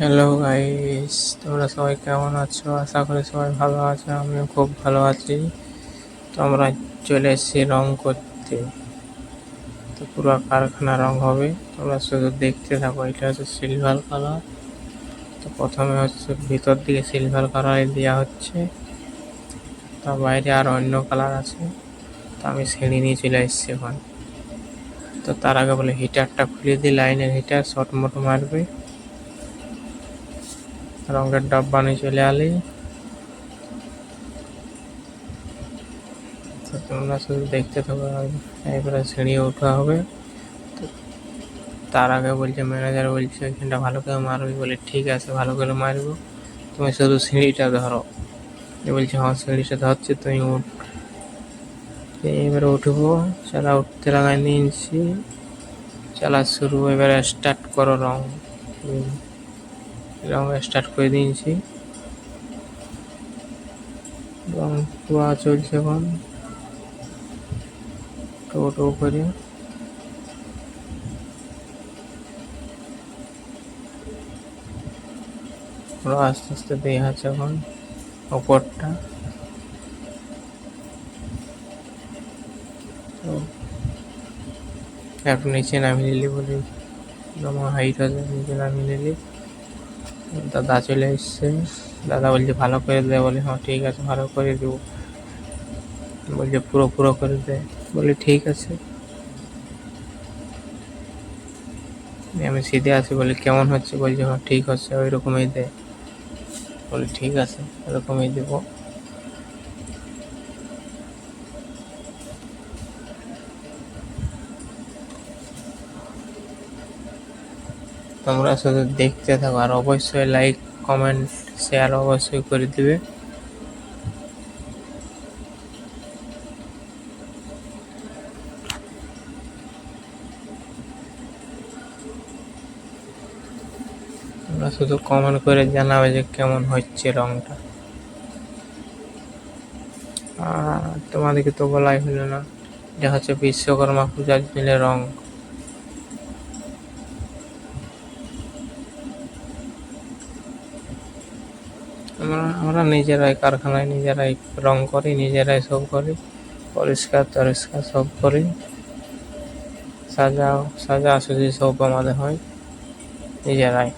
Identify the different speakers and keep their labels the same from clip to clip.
Speaker 1: Hello guys তোমরা সবাই কেমন আছো? আশা করি সবাই ভালো আছো, আমিও খুব ভালো আছি। তো আমরা চলে এসেছি রং করতে। তো পুরো কারখানা রং হবে। তোমরা শুধু দেখতে থাকো, এটা হচ্ছে সিলভার কালার তো প্রথমে হচ্ছে ভিতর দিকে সিলভার কালার দেওয়া হচ্ছে। তার বাইরে আর অন্য কালার আছে। তো আমি সিঁড়ি নিয়ে চলে এসেছি ওখানে তো তার আগে বলে হিটারটা খুলে দিই, লাইনের হিটার শর্ট মোটো মারবে। রঙের ডাব্বা নিয়ে চলে আলি। তো তোমরা শুধু দেখতে থাকো এবারে সিঁড়ি উঠা হবে। তার আগে বলছে ম্যানেজার বলছে, এখানটা ভালো করে মারবি। বলে, ঠিক আছে, ভালো করে মারবো। তুমি শুধু সিঁড়িটা ধরো। বলছে হ্যাঁ সিঁড়িটা ধরছে, তুমি উঠ। এবারে উঠবো, চালা উঠতে লাগাই নিয়েছি। চালা শুরু, এবারে স্টার্ট করো রং। রং স্টার্ট করে দিয়েছি। রং ধোয়া চলছে এখন। টো টো করে। পুরো আস্তে আস্তে দেওয়া আছে এখন, ওপরটা। একটু নিচে নামিয়ে নিলি বলি আমার হাইট আছে নিচে নামিয়ে নিলি। দাদা চলে এসছে। দাদা বলছে, ভালো করে দে। বলে হ্যাঁ ঠিক আছে, ভালো করে দেবো। বলছে, পুরো পুরো করে দে। বলি, ঠিক আছে। আমি সিধে আসি, বলি, কেমন হচ্ছে? বলছে হ্যাঁ ঠিক হচ্ছে ওই রকমই দে। বলি, ঠিক আছে ওরকমই দেবো। তোমরা শুধু দেখতে থাকো আর অবশ্যই লাইক কমেন্ট শেয়ার অবশ্যই করে দিবে। তোমরা শুধু কমেন্ট করে জানাবে যে কেমন হচ্ছে রংটা। আর তোমাদেরকে তো বলাই হলো না এটা হচ্ছে বিশ্বকর্মা পূজার জন্য রং। আমরা আমরা নিজেরাই কারখানায় নিজেরাই রং করি, নিজেরাই সব করি, পরিষ্কার টরিষ্কার সব করি। সাজা সাজা সুজি সব আমাদের হয়, নিজেরাই।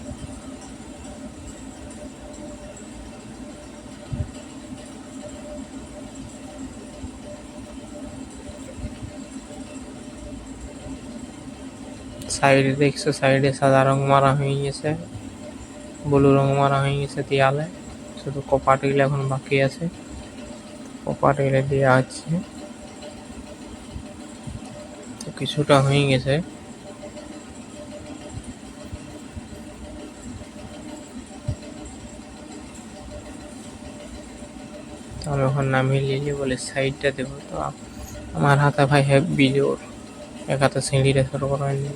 Speaker 1: সাইডে দেখছ, সাইডে সাদা রং মারা হয়ে গেছে, ব্লু রং মারা হয়ে গেছে দেয়ালে। শুধু কপাটগুলো এখন বাকি আছে। কপাটগুলো দেওয়া আছে তো কিছুটা হয়ে গেছে। তো আমি এখন নামিয়ে নিয়ে বলে সাইডটা দেবো। তো আমার হাতে ভাই হেভি জোর এক হাতে সিঁড়িটা শুরু করা নিয়ে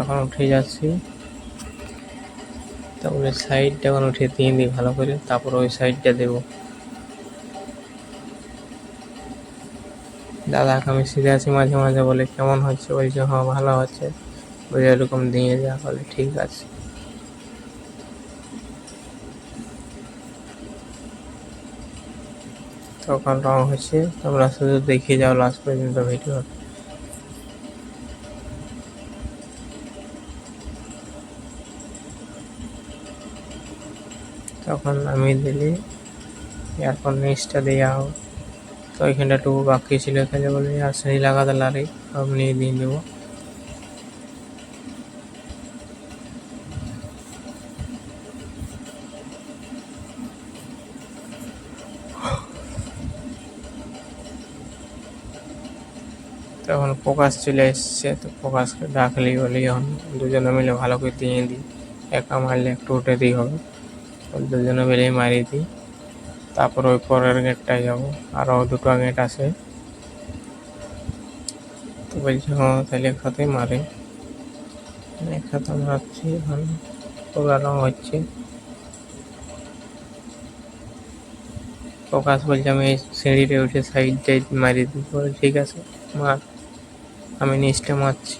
Speaker 1: এখন উঠে যাচ্ছি। তারপরে সাইডটা এখন উঠে দিয়ে দিই ভালো করে, তারপর ওই সাইডটা দেব। দাদাকে আমি সিধে আছি মাঝে মাঝে বলে, কেমন হচ্ছে? বলছে হ্যাঁ ভালো হচ্ছে। বলে এরকম দিয়ে যা, বলে, ঠিক আছে। তখন রং হচ্ছে, তোমরা শুধু দেখে যাও লাস্ট পর্যন্ত ভিডিও তখন নামিয়ে দিলি। এরপর নিচটা দেওয়া হোক তো ওইখানটা টুকু বাকি ছিল এখানে বলে আর সেই লাগাতে লারি, সব নিয়ে দিয়ে দেবো। তখন প্রকাশ চলে এসছে, তো প্রকাশকে ডাকলি বলি, এখন দুজনে মিলে ভালো করে দিয়ে দিই। একা মারলে একটু উঠে দিই হবে। দুজনে মিলেই মারিয়ে দিই। তারপর ওই পরের গেটটায় যাব। আরও দুটো গেট আছে। তো বলছি হ্যাঁ তাহলে একসাথে মারে। একসাথে মারছি, এখন রং হচ্ছে প্রকাশ বলছে, আমি সিঁড়িতে উঠে সাইড টাইড মারি দিই ঠিক আছে, মার। আমি নিচটা মারছি।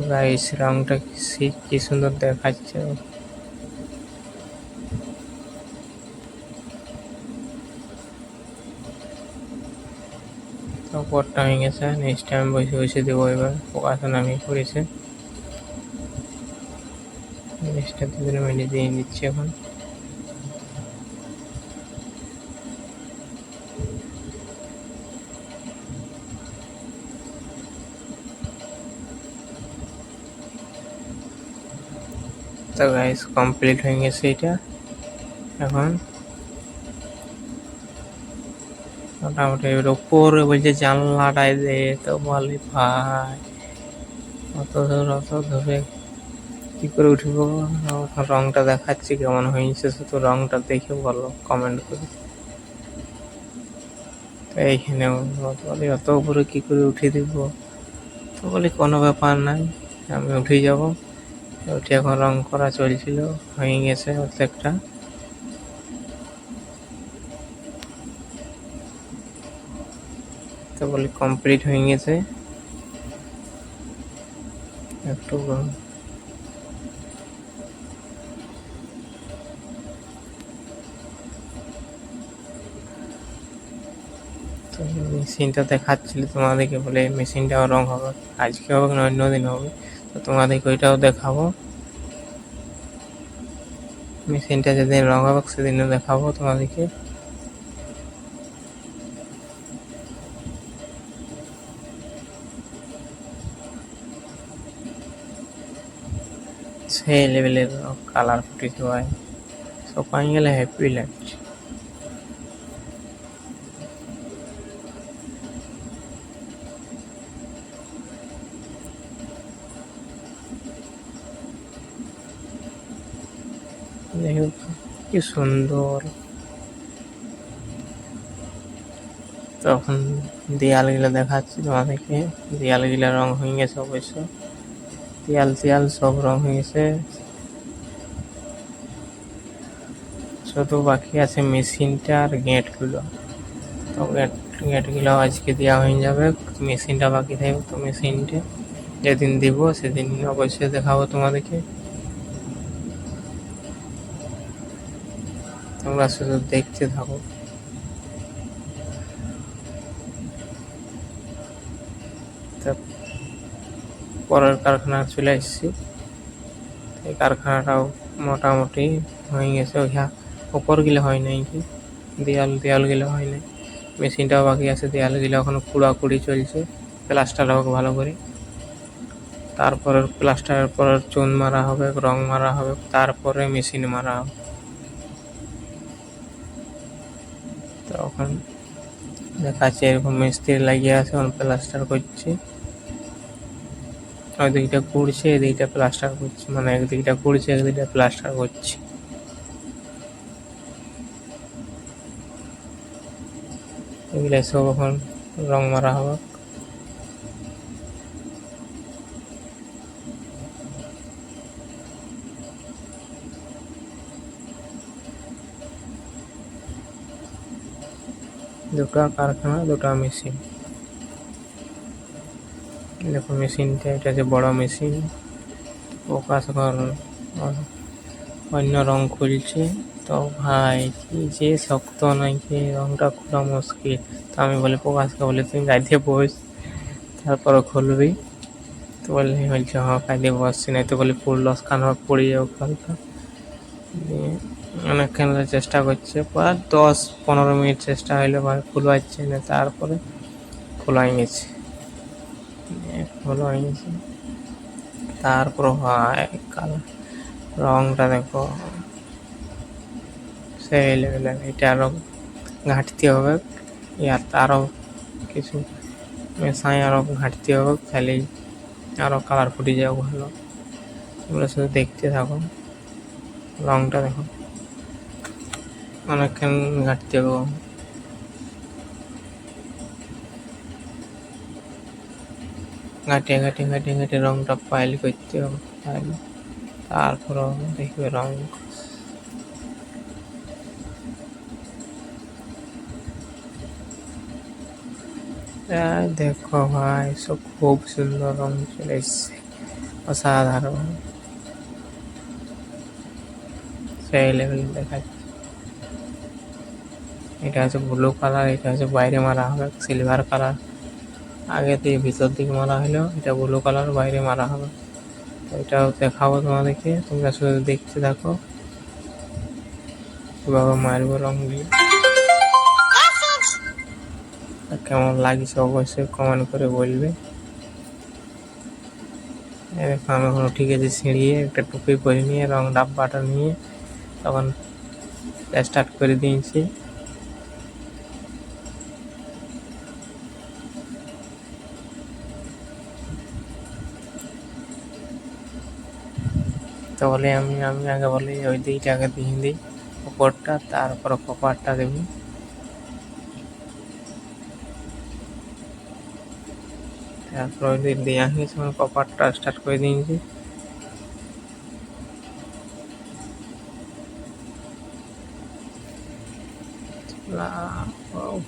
Speaker 1: গাইস রংটা কি- কি সুন্দর দেখাচ্ছে। তো পরটা হয়ে গেছে নেক্সট টাইম বসে বসে দেবো এবার। প্রকাশন আমি করেছে। নেক্সটটা দুজনে মিলে দিয়ে নিচ্ছি এখন। তো গাইস কমপ্লিট হয়ে গেছে এটা। এখন মোটামুটি এবার উপরে বলছে জানলাটায় দে তো বলে ভাই, অত দূর, অত ধরে কি করে উঠব? রংটা দেখাচ্ছি কেমন হয়েছে, শুধু রংটা দেখে বলো কমেন্ট করে। তো এইখানে বলি, অত উপরে কি করে উঠে দিব? তো বলি কোনো ব্যাপার নাই, আমি উঠে যাব। উঠে এখন রং করা চলছিল হয়ে গেছে অর্ধেকটা। তো বলি কমপ্লিট হয়ে গেছে। একটু মেশিনটা দেখাচ্ছিল তোমাদেরকে বলে মেশিনটাও রং হবে, আজকে হবে না, অন্য দিন হবে। তো তোমাদেরকে ওইটাও দেখাবো। মেশিনটা যেদিন রং হবে, সেদিনও দেখাবো তোমাদেরকে। সেই লেভেলের কালার ফুটেছে ভাই সব পাই গেলে হ্যাপি লাগছে। সুন্দর। তখন দেয়ালগুলো দেখাচ্ছি তোমাদেরকে। দেয়ালগুলো রং হয়ে গেছে অবশ্য। দেয়াল দেয়াল সব রং হয়ে গেছে। শুধু বাকি আছে মেশিনটা আর গেটগুলো। তো গেট, গেটগুলো আজকে দেওয়া হয়ে যাবে। মেশিনটা বাকি থাকবে, তো মেশিনটা যেদিন দিব সেদিন অবশ্যই দেখাবো তোমাদেরকে। তোমরা শুধু দেখতে থাকো। পরের কারখানা চলে এসেছি। এই কারখানাটাও মোটামুটি হয়ে গেছে। ওইটা উপর গেলে হয় নাই কি? দেয়াল দেয়াল গেলে হয় নাই। মেশিনটাও বাকি আছে দেয়াল গেলে এখনও কুড়াকুড়ি চলছে। প্লাস্টার হোক ভালো করে। তারপরে প্লাস্টারের পর চুন মারা হবে, রং মারা হবে, তারপরে মেশিন মারা হবে। তখন দেখাচ্ছে এরকম মিস্ত্রি লাগিয়ে আছে, এখন প্লাস্টার করছে। ওই দিকটা এদিকটা প্লাস্টার করছে মানে একদিকটা করছে একদিকটা প্লাস্টার করছে। এগুলো সব এখন রং মারা হবে। দুটা কারখানা, দুটা মেশিন। দেখো মেশিনটা, এটা যে বড় মেশিন। প্রকাশ এখন অন্য রং খুলছে। তো ভাই, কি যে শক্ত নাকি রংটা খোলা মুশকিল। তো আমি বলি প্রকাশকে বলে, তুমি গাইতে বস তারপরে খুলবি। তো বললে বলছে হ্যাঁ কাজে বসছি। না তো বলে, ফুল লস খান হোক পড়ে যাও কালকা। দিয়ে অনেকক্ষণ চেষ্টা করছে, প্রায় দশ পনেরো মিনিট চেষ্টা হইলে, ভাই খুলবাচ্ছে না, তারপরে খোলাই গেছে হয়ে গেছে তারপর ভাই কালার রংটা দেখো, সেই লেভেলের এটা আরও ঘাটতে হবে ইয়ার আরও কিছু মেশাই আরও ঘাটতে হবে তাহলেই আরও কালার ফুটে যাবে ভালো। তোমরা শুধু দেখতে থাকো। রংটা দেখো। অনেকক্ষণ ঘাটতে হবে। ঘাটিয়ে ঘাটিয়ে ঘাটিয়ে ঘাটিয়ে রংটা পাইল করতে হবে পাইল তারপর দেখবে রং। দেখো ভাই, সব খুব সুন্দর রং চলে এসছে। অসাধারণ। সেই লেভেল দেখাচ্ছে। এটা হচ্ছে ব্লু কালার এটা হচ্ছে বাইরে মারা হবে সিলভার কালার আগে দিয়ে ভিতর দিকে মারা হলো, এটা ব্লু কালার বাইরে মারা হবে। এটাও দেখাবো তোমাদেরকে, তোমরা শুধু দেখতে থাকো। কীভাবে মারবো রং দিয়ে। কেমন লাগছে অবশ্যই কমেন্ট করে বলবে। দেখো, আমি এখন ঠিক আছে সিঁড়িয়ে একটা টুপি পরে নিয়ে, রং ডাব্বাটা নিয়ে তখন স্টার্ট করে দিয়েছি। তাহলে আমি আমি আগে বলি, ওই দিকটা আগে দিয়ে দিই, উপরটা, তারপর কপারটা দেবো। তারপর ওই দিক দিয়ে আসি আমি কপারটা স্টার্ট করে দিয়েছি।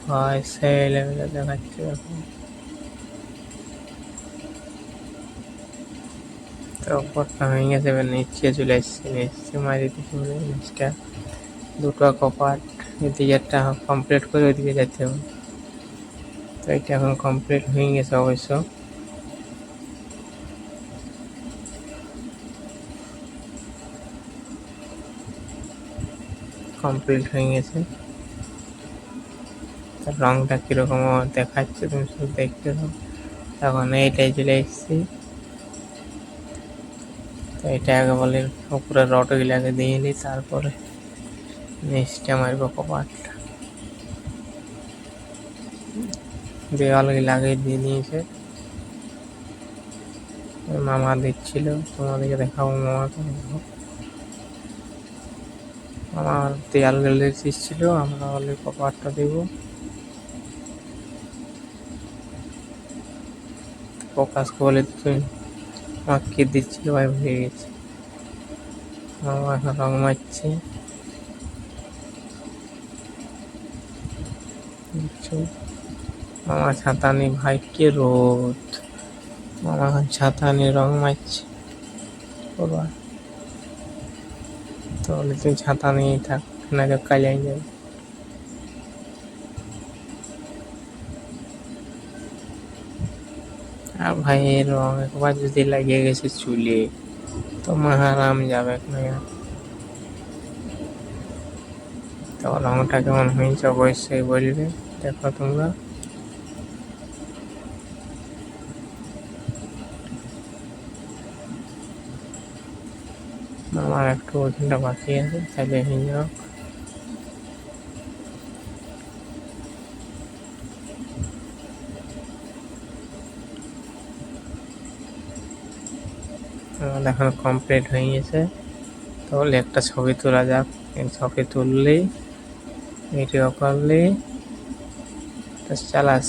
Speaker 1: ভাই, সেই লেভেলে দেখাচ্ছে এখন। উপরটা হয়ে গেছে এবার নিচে চলে এসছে নিচে মারি হবে নিচটা। দুটো কপাট এদিকে একটা কমপ্লিট করে ওইদিকে যেতে হবে। তো এটা এখন কমপ্লিট হয়ে গেছে অবশ্য। কমপ্লিট হয়ে গেছে। রংটা কীরকম দেখাচ্ছে তুমি শুধু দেখতে থাকো তখন এইটাই চলে এসেছি। এটা আগে বলে উপরে রডগুলো আগে দিয়ে নিই, তারপরে নিচটা মারব কপাটটা। দেওয়ালগুলো আগে দিয়ে নিয়েছে মামা দিচ্ছিল, তোমাদেরকে দেখাবো মামাকে দেখো আমার দেয়াল গেলে ছিল আমরা বলে কপারটা দেব। প্রকাশ বলে তুই আমাকে দিচ্ছিল, ভাই ভুলে গেছি। এখন রং মারছে? মামা ছাতা নেই, ভাই, কে রোদ? মামা এখন ছাতা নিয়ে রং মারছে। করবা তাহলে তুই ছাতা নিয়েই থাক, না কালিয়াই যাবে। আর ভাই এর রং একবার যদি লাগিয়ে গেছে চুলে তো মাহারাম যাবে না তো রংটা কেমন হয়েছে অবশ্যই বলবে দেখো তোমরা আমার একটু ওজনটা বাকি আছে তাহলে হয়ে যাও এখন কমপ্লিট হয়ে গেছে। তাহলে একটা ছবি তোলা যাক। ছবি তুললেই ভিডিও করলেই চালাস।